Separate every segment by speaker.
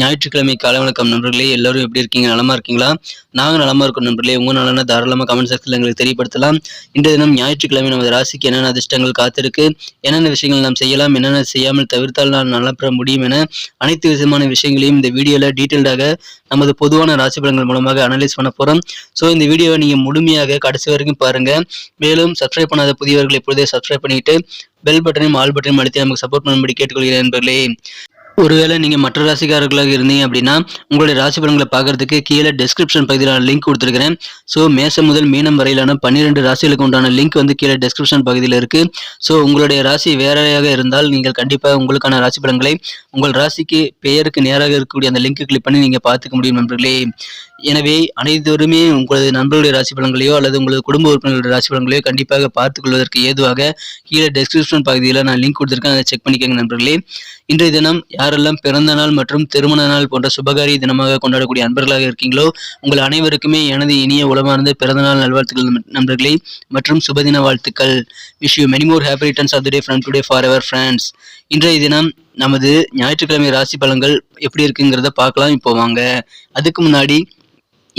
Speaker 1: ஞாயிற்றுக்கிழமை காலை வணக்கம் நண்பர்களே எல்லாரும் எப்படி இருக்கீங்க? நலமா இருக்கீங்களா? நாங்கள் நலமா இருக்கோம் நண்பர்களே. உங்க நலனா தாராளமாக கமெண்ட் செக்ஷனில் எங்களுக்கு தெரியப்படுத்தலாம். இன்றைய தினம் ஞாயிற்றுக்கிழமை நமது ராசிக்கு என்னென்ன அதிர்ஷ்டங்கள் காத்திருக்கு? என்னென்ன விஷயங்கள் நாம் செய்யலாம்? என்னென்ன செய்யாமல் தவிர்த்தால் நாம் நல்லா பெற முடியும் என அனைத்து விதமான விஷயங்களையும் இந்த வீடியோவில் டீட்டெயில்டாக நமது பொதுவான ராசி பலன்கள் மூலமாக அனலைஸ் பண்ண போகிறோம் ஸோ இந்த வீடியோவை நீங்கள் முழுமையாக கடைசி வரைக்கும் பாருங்க. மேலும் சப்ஸ்கிரைப் பண்ணாத புதியவர்கள் இப்பொழுதே சப்ஸ்கிரைப் பண்ணிட்டு பெல் பட்டனையும் ஆல் பட்டனையும் அழுத்தி நமக்கு சப்போர்ட் பண்ணும்படி கேட்டுக்கொள்கிறேன் நண்பர்களே. ஒருவேளை நீங்கள் மற்ற ராசிக்காரர்களாக இருந்தீங்க அப்படின்னா உங்களுடைய ராசி பலன்களை பார்க்கறதுக்கு கீழே டெஸ்கிரிப்ஷன் பகுதியில் நான் லிங்க் கொடுத்துருக்கிறேன். ஸோ மேசம் முதல் மீனம் வரையிலான பன்னிரெண்டு ராசிகளுக்கு உண்டான லிங்க் வந்து கீழே டெஸ்கிரிப்ஷன் பகுதியில் இருக்கு. ஸோ உங்களுடைய ராசி வேறையாக இருந்தால் நீங்கள் கண்டிப்பாக உங்களுக்கான ராசி பலன்களை உங்கள் ராசிக்கு பெயருக்கு நேராக இருக்கக்கூடிய அந்த லிங்க் கிளிக் பண்ணி நீங்கள் பார்த்துக்க முடியும் நண்பர்களே. எனவே அனைவருமே உங்களது நண்பர்களுடைய ராசி பலன்களையோ அல்லது உங்களது குடும்ப உறுப்பினர்களுடைய ராசி பலன்களையோ கண்டிப்பாக பார்த்துக் கொள்வதற்கு ஏதுவாக கீழே டெஸ்கிரிப்ஷன் பகுதியில் நான் லிங்க் கொடுத்துருக்கேன். அதை செக் பண்ணிக்கோங்க நண்பர்களே. இன்றைய தினம் யாரெல்லாம் பிறந்த நாள் மற்றும் திருமண நாள் போன்ற சுபகாரிய தினமாக கொண்டாடக்கூடிய அன்பர்களாக இருக்கீங்களோ உங்கள் அனைவருக்குமே எனது இனிய உளமார்ந்த பிறந்த நாள் நல்வாழ்த்துக்கள் நண்பர்களே மற்றும் சுபதின வாழ்த்துக்கள். Wish you many more happy returns of the day from today forever friends இன்றைய தினம் நமது ஞாயிற்றுக்கிழமை ராசி பலன்கள் எப்படி இருக்குங்கிறத பார்க்கலாம். இப்போ வாங்க. அதுக்கு முன்னாடி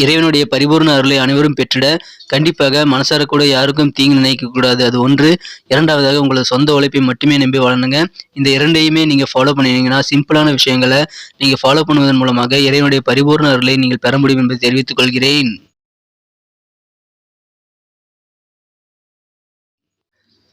Speaker 1: இறைவனுடைய பரிபூர்ண அருளை அனைவரும் பெற்றிட கண்டிப்பாக மனசார கூட யாருக்கும் தீங்கு நினைக்கக்கூடாது அது ஒன்று. இரண்டாவதாக உங்களது சொந்த உழைப்பை மட்டுமே நம்பி வளருங்க இந்த இரண்டையுமே நீங்க ஃபாலோ பண்ணினீங்கன்னா சிம்பிளான விஷயங்களை நீங்கள் ஃபாலோ பண்ணுவதன் மூலமாக இறைவனுடைய பரிபூர்ண அருளை நீங்கள் பெற முடியும் என்பதை தெரிவித்துக் கொள்கிறேன்.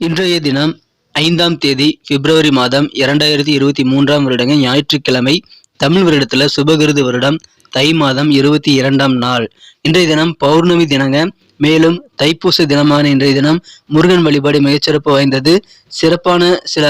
Speaker 1: இன்றைய தினம் ஐந்தாம் தேதி பிப்ரவரி மாதம் இரண்டாயிரத்தி இருபத்தி மூன்றாம் வருடங்க ஞாயிற்றுக்கிழமை தமிழ் வருடத்துல சுபகிருது வருடம். தை மாதம் இருபத்தி இரண்டாம் நாள். இன்றைய தினம் பௌர்ணமி தினங்க. மேலும் தைப்பூச தினமான இன்றைய தினம் முருகன் வழிபாடு மிகச்சிறப்பு வாய்ந்தது. சிறப்பான சில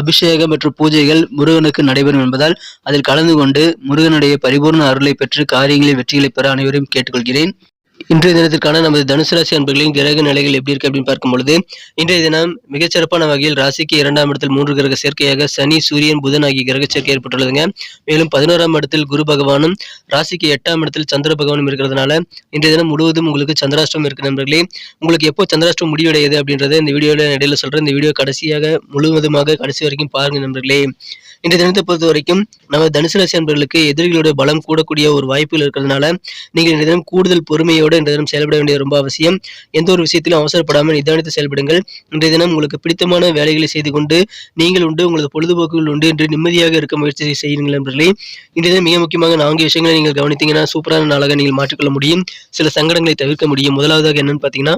Speaker 1: அபிஷேகம் மற்றும் பூஜைகள் முருகனுக்கு நடைபெறும் என்பதால் அதில் கலந்து கொண்டு முருகனுடைய பரிபூர்ண அருளை பெற்று காரியங்களில் வெற்றிகளை பெற அனைவரையும் கேட்டுக்கொள்கிறேன். இன்றைய தினத்திற்கான நமது தனுசு ராசி அன்பர்களின் கிரக நிலைகள் எப்படி இருக்கு அப்படின்னு பார்க்கும் பொழுது இன்றைய தினம் மிகச்சிறப்பான வகையில் ராசிக்கு இரண்டாம் இடத்தில் மூன்று கிரக சேர்க்கையாக சனி சூரியன் புதன் ஆகிய கிரக சேர்க்கை ஏற்பட்டுள்ளதுங்க. மேலும் பதினோராம் இடத்தில் குரு பகவானும் ராசிக்கு எட்டாம் இடத்தில் சந்திர பகவானும் இருக்கிறதுனால இன்றைய தினம் முழுவதும் உங்களுக்கு சந்திராஷ்டம் இருக்கு நண்பர்களே. உங்களுக்கு எப்போ சந்திராஷ்டம் முடிவடையுது அப்படின்றத இந்த வீடியோல இடையில சொல்றேன். இந்த வீடியோ கடைசியாக முழுவதுமாக கடைசி வரைக்கும் பாருங்க நண்பர்களே. இன்றைய தினத்தை பொறுத்த வரைக்கும் நம்ம தனுசு ராசி அன்பர்களுக்கு எதிரிகளுடைய பலம் கூடக்கூடிய ஒரு வாய்ப்புகள் இருக்கிறதுனால நீங்கள் இந்த தினம் கூடுதல் பொறுமையோடு இந்த தினம் செயல்பட வேண்டியது ரொம்ப அவசியம். எந்த ஒரு விஷயத்திலும் அவசரப்படாமல் நிதானித்து செயல்படுங்கள். இன்றைய தினம் உங்களுக்கு பிடித்தமான வேலைகளை செய்து கொண்டு நீங்கள் உண்டு உங்களது பொழுதுபோக்குகள் உண்டு என்று நிம்மதியாக இருக்க முயற்சி செய்யுங்கள் நண்பர்களே. இன்றைய தினம் மிக முக்கியமாக நான்கு விஷயங்களை நீங்கள் கவனித்தீங்கன்னா சூப்பரான நாளாக நீங்கள் மாற்றிக்கொள்ள முடியும். சில சங்கடங்களை தவிர்க்க முடியும். முதலாவதாக என்னன்னு பார்த்தீங்கன்னா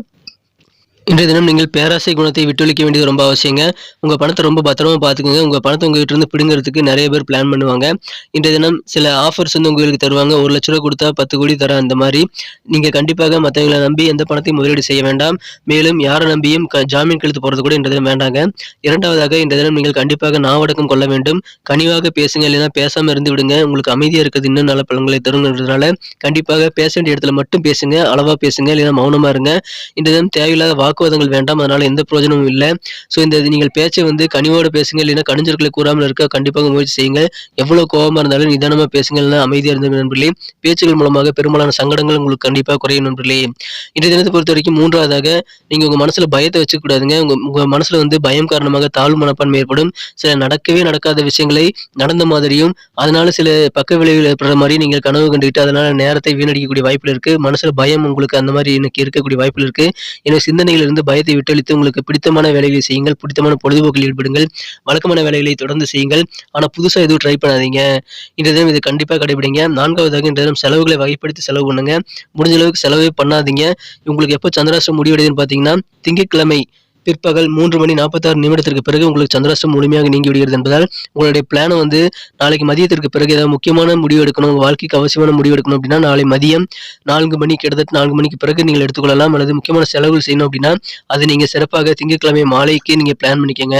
Speaker 1: இன்றைய தினம் நீங்கள் பேராசை குணத்தை விட்டொழிக்க வேண்டியது ரொம்ப அவசியங்க. உங்கள் பணத்தை ரொம்ப பத்திரமா பார்த்துக்கோங்க. உங்கள் பணத்தை உங்ககிட்ட இருந்து பிடுங்கிறதுக்கு நிறைய பேர் பிளான் பண்ணுவாங்க. இன்றைய தினம் சில ஆஃபர்ஸ் வந்து உங்களுக்கு தருவாங்க. ஒரு லட்ச ரூபா கொடுத்தா பத்து கோடி தர அந்த மாதிரி. நீங்கள் கண்டிப்பாக மற்றவங்களை நம்பி எந்த பணத்தையும் முதலீடு செய்ய வேண்டாம். மேலும் யாரை நம்பியும் க- ஜாமீன் கழுத்து போகிறது கூட இன்றைய தினம் வேண்டாங்க. இரண்டாவதாக இந்த தினம் நீங்கள் கண்டிப்பாக நாவடக்கம் கொள்ள வேண்டும். கனிவாக பேசுங்க. இல்லைன்னா பேசாமல் இருந்து விடுங்க. உங்களுக்கு அமைதியாக இருக்கிறது இன்னும் நல்ல பலன்களை தருங்கிறதுனால கண்டிப்பாக பேச வேண்டிய இடத்துல மட்டும் பேசுங்க. அளவாக பேசுங்க. இல்லைன்னா மௌனமாக இருங்க. இந்த தினம் தேவையில்லாத வாக்குவாதங்கள் வேண்டாம் அதனால எந்த பிரயோஜனமும் இல்லை. ஸோ இந்த நீங்கள் பேச்சை வந்து கனிவோடு பேசுங்க இல்லைன்னா கணிஞ்சர்களை கூறாமல் இருக்க கண்டிப்பாக முயற்சி செய்யுங்க எவ்வளோ கோபமாக இருந்தாலும் நிதானமாக பேசுங்க அமைதியாக அமைதியா இருந்த நண்பர்களே. பேச்சுகள் மூலமாக பெரும்பாலான சங்கடங்கள் உங்களுக்கு கண்டிப்பாக குறையும் நண்பர்களே. இன்றைய தினத்தை பொறுத்த வரைக்கும் மூன்றாவதாக நீங்கள் உங்கள் மனசில் பயத்தை வச்சுக்கூடாதுங்க. உங்கள் உங்கள் மனசில் வந்து பயம் காரணமாக தாழ்வு மனப்பான்மை ஏற்படும். சில நடக்கவே நடக்காத விஷயங்களை நடந்த மாதிரியும் அதனால சில பக்க விளைவுகள் ஏற்படுற மாதிரி நீங்கள் கனவு கண்டுகிட்டு அதனால நேரத்தை வீணடிக்கக்கூடிய வாய்ப்பில் இருக்கு. மனசுல பயம் உங்களுக்கு அந்த மாதிரி எனக்கு இருக்கக்கூடிய வாய்ப்பில் இருக்கு. எனவே சிந்தனைகள் இருந்து பயத்தை விட்டளித்து உங்களுக்கு பிடித்தமான வேலைகளை செய்யுங்கள். பிடித்தமான பொழுதுபோக்கில் ஈடுபடுங்கள். வழக்கமான வேலைகளை தொடர்ந்து செய்யுங்கள். ஆனால் புதுசா எதுவும் ட்ரை பண்ணாதீங்க. இன்றைய தினம் இது கண்டிப்பா கடைபிடிங்க. நான்காவதாக இன்றைய தினம் செலவுகளை வகைப்படுத்தி செலவு பண்ணுங்க. முடிஞ்ச அளவுக்கு செலவே பண்ணாதீங்க. உங்களுக்கு எப்போ சந்திராசம் முடிவடையுதுன்னு பார்த்தீங்கன்னா திங்கட்கிழமை பிற்பகல் மூன்று மணி நாற்பத்தாறு நிமிடத்திற்கு பிறகு உங்களுக்கு சந்திராஷ்டம் முழுமையாக நீங்கி விடுகிறது என்பதால் உங்களுடைய பிளானை வந்து நாளைக்கு மதியத்திற்கு பிறகு ஏதாவது முக்கியமான முடிவு எடுக்கணும் உங்கள் வாழ்க்கைக்கு அவசியமான முடிவு எடுக்கணும் அப்படின்னா நாளை மதியம் நான்கு மணி கிட்டத்தட்ட நான்கு மணிக்கு பிறகு நீங்கள் எடுத்துக்கொள்ளலாம். அல்லது முக்கியமான செலவுகள் செய்யணும் அப்படின்னா அது நீங்கள் சிறப்பாக திங்கட்கிழமை மாலைக்கு நீங்கள் பிளான் பண்ணிக்கோங்க.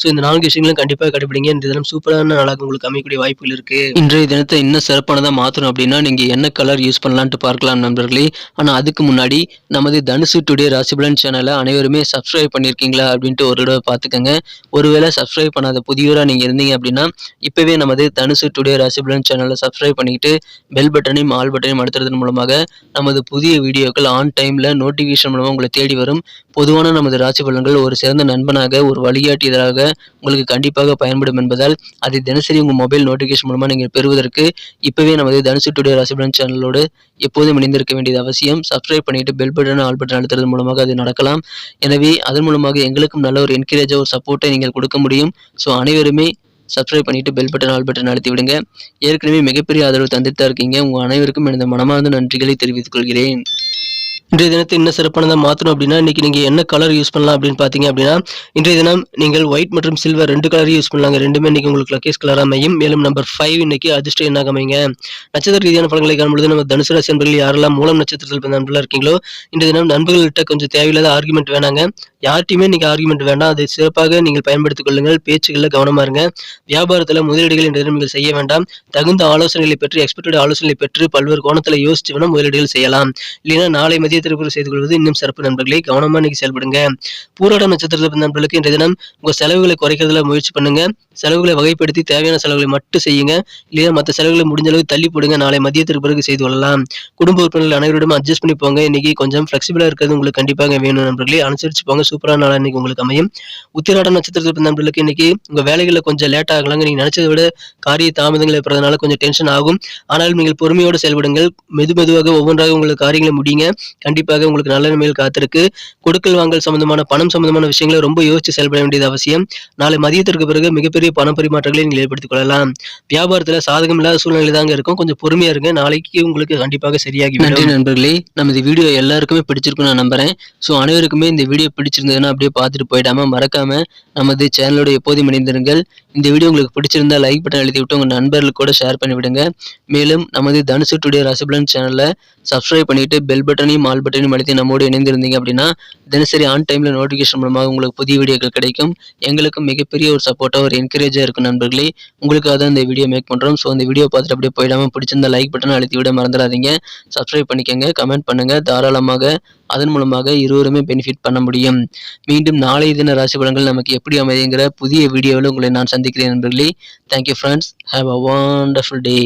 Speaker 1: ஸோ இந்த நான்கு விஷயங்களும் கண்டிப்பாக கடைபிடிங்க இந்த தினம் சூப்பரான நாளாக உங்களுக்கு அமையக்கூடிய வாய்ப்புகள் இருக்கு. இன்றைய தினத்தை இன்னும் சிறப்பானதாக மாற்றணும் அப்படின்னா நீங்கள் என்ன கலர் யூஸ் பண்ணலான்ட்டு பார்க்கலாம் நண்பர்களே. ஆனால் அதுக்கு முன்னாடி நமது தனுசு டுடே ராசிபலன் சேனலை அனைவருமே சப்ஸ்கிரைப் பண்ணி பண்ணியிருக்கீங்களா அப்படின்ட்டு ஒரு தடவை பார்த்துக்கோங்க. ஒருவேளை சப்ஸ்கிரைப் பண்ணாத புதியவராக நீங்கள் இருந்தீங்க அப்படின்னா இப்போவே நமது தனுசு டுடே ராசிபலன் சேனலை சப்ஸ்கிரைப் பண்ணிக்கிட்டு பெல் பட்டனையும் ஆல் பட்டனையும் அடுத்துறதன் மூலமாக நமது புதிய வீடியோக்கள் ஆன் டைமில் நோட்டிஃபிகேஷன் மூலமாக உங்களை தேடி வரும். பொதுவான நமது ராசி பலன்கள் ஒரு சிறந்த நண்பனாக ஒரு வழிகாட்டியதாக உங்களுக்கு கண்டிப்பாக பயன்படும் என்பதால் அதை தினசரி உங்கள் மொபைல் நோட்டிஃபிகேஷன் மூலமாக நீங்கள் பெறுவதற்கு இப்போவே நமது தனுசு டுடே ராசிபலன் சேனலோடு எப்போதும் இணைந்திருக்க வேண்டியது அவசியம். சப்ஸ்கிரைப் பண்ணிட்டு பெல் பட்டன் ஆல் பட்டன் அழுத்துறது மூலமாக அது நடக்கலாம். எனவே அதன் மூலமாக எங்களுக்கும் நல்ல ஒரு என்கரேஜாக ஒரு சப்போர்ட்டை நீங்கள் கொடுக்க முடியும். ஸோ அனைவருமே சப்ஸ்கிரைப் பண்ணிட்டு பெல் பட்டன் ஆல் பட்டன் அழுத்தி விடுங்க. ஏற்கனவே மிகப்பெரிய ஆதரவு தந்துட்டு தான் இருக்கீங்க. உங்கள் அனைவருக்கும் எனது மனமார்ந்த நன்றிகளை தெரிவித்துக் கொள்கிறேன். இன்றைய தினத்தை இன்னும் சிறப்பானதாக மாற்றணும் அப்படின்னா இன்னைக்கு நீங்கள் என்ன கலர் யூஸ் பண்ணலாம் அப்படின்னு பார்த்தீங்க அப்படின்னா இன்றைய தினம் நீங்கள் ஒயிட் மற்றும் சில்வர் ரெண்டு கலரையும் யூஸ் பண்ணலாங்க. ரெண்டுமே இன்னைக்கு உங்களுக்கு லக்கேஸ் கலராக அமையும். மேலும் நம்பர் ஃபைவ் இன்னைக்கு அதிர்ஷ்டம் என்ன அமைங்க நட்சத்திர ரீதியான பலன்களை காணும்பொழுது நம்ம தனுசு ராசி நண்பர்கள் யாரெல்லாம் மூலம் நட்சத்திரத்தில் பிறந்த நண்பர்களாக இருக்கீங்களோ இன்றைய தினம் நண்பர்கள்ட்ட கொஞ்சம் தேவையில்லாத ஆர்குமெண்ட் வேணாங்க. யார்ட்டையுமே நீங்கள் ஆர்குமெண்ட் வேண்டாம். அதை சிறப்பாக நீங்கள் பயன்படுத்திக் கொள்ளுங்கள். பேச்சுகளில் கவனமாக இருங்க. வியாபாரத்தில் முதலீடுகள் இன்றைய தினம் நீங்கள் செய்ய வேண்டாம். தகுந்த ஆலோசனைகளை பெற்று எக்ஸ்பெக்டட் ஆலோசனைகளை பெற்று பல்வேறு கோணத்தில் யோசிச்சு வேணால் முதலீடுகள் செய்யலாம். இல்லைன்னா நாளை திருப்பூர் செய்து கொள்வது இன்னும் சிறப்பு நண்பர்களே. கவனமா இன்னைக்கு செயல்படுங்க. பூராட நட்சத்திரத்தில் நண்பர்களுக்கு இன்றைய தினம் உங்க செலவுகளை குறைக்கிறதுல முயற்சி பண்ணுங்க. செலவுகளை வகைப்படுத்தி தேவையான செலவுகளை மட்டும் செய்யுங்க. இல்லையா மற்ற செலவுகளை முடிஞ்ச அளவு தள்ளி போடுங்க. நாளை மதியத்திற்கு பிறகு செய்து கொள்ளலாம். குடும்ப உறுப்பினர்கள் அனைவரிடம் அட்ஜஸ்ட் பண்ணி போங்க. இன்னைக்கு கொஞ்சம் ஃபிளெக்சிபிளா இருக்கிறது உங்களுக்கு கண்டிப்பாக வேணும் நண்பர்களே. அனுசரிச்சு போங்க. சூப்பரான நாள் இன்னைக்கு உங்களுக்கு அமையும். உத்திராட நட்சத்திரத்தில் நண்பர்களுக்கு இன்னைக்கு உங்க வேலைகளில் கொஞ்சம் லேட் ஆகலாங்க நீங்க நினைச்சதை விட காரிய தாமதங்கள் ஏற்படுறதுனால கொஞ்சம் டென்ஷன் ஆகும். ஆனாலும் நீங்கள் பொறுமையோடு செயல்படுங்கள். மெது மெதுவாக ஒவ்வொன்றாக உங்களுக்கு காரியங்களை முடியுங்க கண்டிப்பாக உங்களுக்கு நல்ல நிலைமையில் காத்திருக்கு. கொடுக்கல் வாங்கல் சம்பந்தமான பணம் சம்பந்தமான விஷயங்களை ரொம்ப யோசிச்சு செயல்பட வேண்டியது அவசியம். நாளை மதியத்திற்கு பிறகு மிகப்பெரிய பண பரிமாற்றங்களை நீங்கள் ஏற்படுத்திக் கொள்ளலாம். வியாபாரத்தில் சாதகம் இல்லாத சூழ்நிலை தாங்க இருக்கும். கொஞ்சம் பொறுமையா இருங்க. நாளைக்கு உங்களுக்கு கண்டிப்பாக சரியாகி நன்றி நண்பர்களே. நமது வீடியோ எல்லாருக்குமே பிடிச்சிருக்கும் நான் நம்புறேன். ஸோ அனைவருக்குமே இந்த வீடியோ பிடிச்சிருந்ததுன்னா அப்படியே பார்த்துட்டு போயிடாம மறக்காம நமது சேனலோட எப்போதும் இணைந்திருங்கள். இந்த வீடியோ உங்களுக்கு பிடிச்சிருந்தா லைக் பட்டன் எழுதி விட்டு உங்கள் நண்பர்களுக்கு கூட ஷேர் பண்ணிவிடுங்க. மேலும் நமது தனுசு டுடே ராசிபலன் சேனலை சப்ஸ்கிரைப் பண்ணிட்டு பெல் பட்டனையும் ஆல் பட்டனையும் அழுத்தி நம்மோடு இணைந்திருந்தீங்க அப்படின்னா தினசரி ஆன் டைமில் நோட்டிஃபிகேஷன் மூலமாக உங்களுக்கு புதிய வீடியோக்கள் கிடைக்கும். எங்களுக்கும் மிகப்பெரிய ஒரு சப்போர்ட்டாக ஒரு என்கரேஜாக இருக்கும் நண்பர்களே. உங்களுக்காக தான் இந்த வீடியோ மேக் பண்ணுறோம் ஸோ இந்த வீடியோ பார்த்துட்டு அப்படியே போயிடாமல் பிடிச்சிருந்த லைக் பட்டன் அழுத்தி விட மறந்துடாதீங்க. சப்ஸ்கிரைப் பண்ணிக்கோங்க கமெண்ட் பண்ணுங்க. தாராளமாக அதன் மூலமாக இருவருமே பெனிஃபிட் பண்ண முடியும். மீண்டும் நாளைய தின ராசி பலன்கள் நமக்கு எப்படி அமைதிங்கிற புதிய வீடியோவில் உங்களை நான் சந்திக்கிறேன் நண்பர்களே. Thank you friends have a wonderful day